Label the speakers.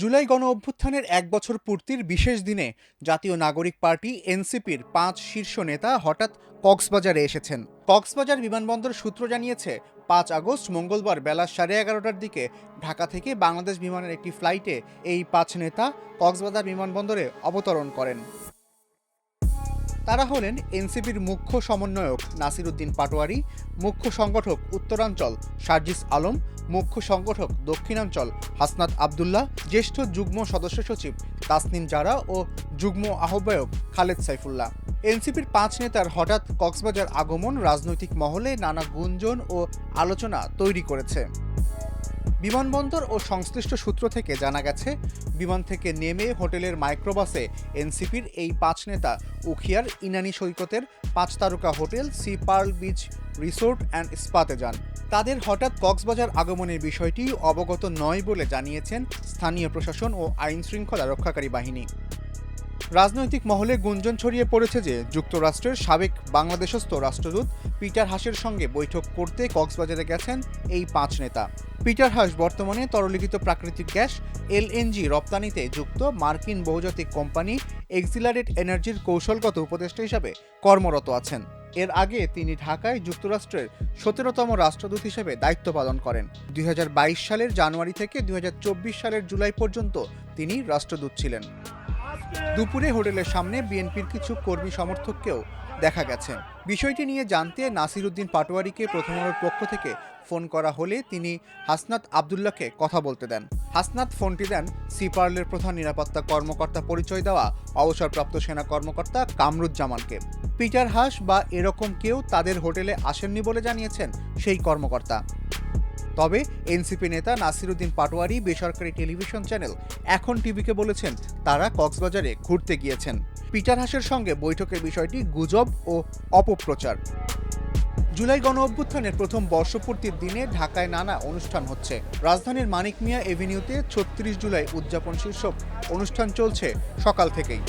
Speaker 1: জুলাই গণ অভ্যুত্থানের এক বছর পূর্তির বিশেষ দিনে জাতীয় নাগরিক পার্টি, এনসিপির পাঁচ শীর্ষ নেতা হঠাৎ কক্সবাজারে এসেছেন। কক্সবাজার বিমানবন্দর সূত্র জানিয়েছে, পাঁচ আগস্ট মঙ্গলবার বেলা সাড়ে এগারোটার দিকে ঢাকা থেকে বাংলাদেশ বিমানের একটি ফ্লাইটে এই পাঁচ নেতা কক্সবাজার বিমানবন্দরে অবতরণ করেন। তারা হলেন এনসিপির মুখ্য সমন্বয়ক নাসির উদ্দিন পাটোয়ারি, মুখ্য সংগঠক উত্তরাঞ্চল সার্জিস আলম, মুখ্য সংগঠক দক্ষিণাঞ্চল হাসনাত আবদুল্লাহ, জ্যেষ্ঠ যুগ্ম সদস্য সচিব তাসনিম জারা ও যুগ্ম আহ্বায়ক খালেদ সাইফুল্লাহ। এনসিপির পাঁচ নেতার হঠাৎ কক্সবাজার আগমন, রাজনৈতিক মহলে নানা গুঞ্জন ও আলোচনা তৈরি করেছে। বিমানবন্দর ও সংশ্লিষ্ট সূত্র থেকে জানা গেছে, বিমান থেকে নেমে হোটেলের মাইক্রোবাসে এনসিপির এই পাঁচ নেতা উখিয়ার ইনানি সৈকতের পাঁচ তারকা hotel sea pearl beach resort and স্পাতে যান। তাদের হঠাৎ কক্সবাজার আগমনের বিষয়টি অবগত নয় বলে জানিয়েছেন স্থানীয় প্রশাসন ও আইন শৃঙ্খলা রক্ষাকারী বাহিনী। রাজনৈতিক মহলে গুঞ্জন ছড়িয়ে পড়েছে যে যুক্তরাষ্ট্রের সাবেক বাংলাদেশস্থ রাষ্ট্রদূত পিটার হাসের সঙ্গে বৈঠক করতে কক্সবাজারে গেছেন এই পাঁচ নেতা। পিটার হাস বর্তমানে তরলীকৃত প্রাকৃতিক গ্যাস, এলএনজি রপ্তানিতে যুক্ত মার্কিন বহুজাতিক কোম্পানি এক্সিলারেট এনার্জির কৌশলগত উপদেষ্টা হিসাবে কর্মরত আছেন। এর আগে তিনি ঢাকায় যুক্তরাষ্ট্রের সতেরোতম রাষ্ট্রদূত হিসেবে দায়িত্ব পালন করেন। দুই হাজার বাইশ সালের জানুয়ারি থেকে দুই হাজার চব্বিশ সালের জুলাই পর্যন্ত তিনি রাষ্ট্রদূত ছিলেন। দুপুরে হোটেলের সামনে বিএনপির কিছু কর্মী সমর্থককেও দেখা গেছে। বিষয়টি নিয়ে জানতে নাসির উদ্দিন পাটোয়ারিকে প্রথম আলোর পক্ষ থেকে ফোন করা হলে তিনি হাসনাত আবদুল্লাহকে কথা বলতে দেন। হাসনাত ফোনটি দেন সিপার্লের প্রধান নিরাপত্তা কর্মকর্তা পরিচয় দেওয়া অবসরপ্রাপ্ত সেনা কর্মকর্তা কামরুজ্জামানকে। পিটার হাস বা এরকম কেউ তাদের হোটেলে আসেননি বলে জানিয়েছেন সেই কর্মকর্তা। তবে এনসিপি নেতা নাসিরুদ্দিন পাটোয়ারি বেসরকারি টেলিভিশন চ্যানেল এখন টিভিকে বলেছেন তারা কক্সবাজারে ঘুরতে গিয়েছেন। পিটার হাসের সঙ্গে বৈঠকের বিষয়টি গুজব ও অপপ্রচার। জুলাই গণ অভ্যুত্থানের প্রথম বর্ষপূর্তির দিনে ঢাকায় নানা অনুষ্ঠান হচ্ছে। রাজধানীর মানিক মিয়া এভিনিউতে ছত্রিশ জুলাই উদযাপন শীর্ষক অনুষ্ঠান চলছে সকাল থেকেই।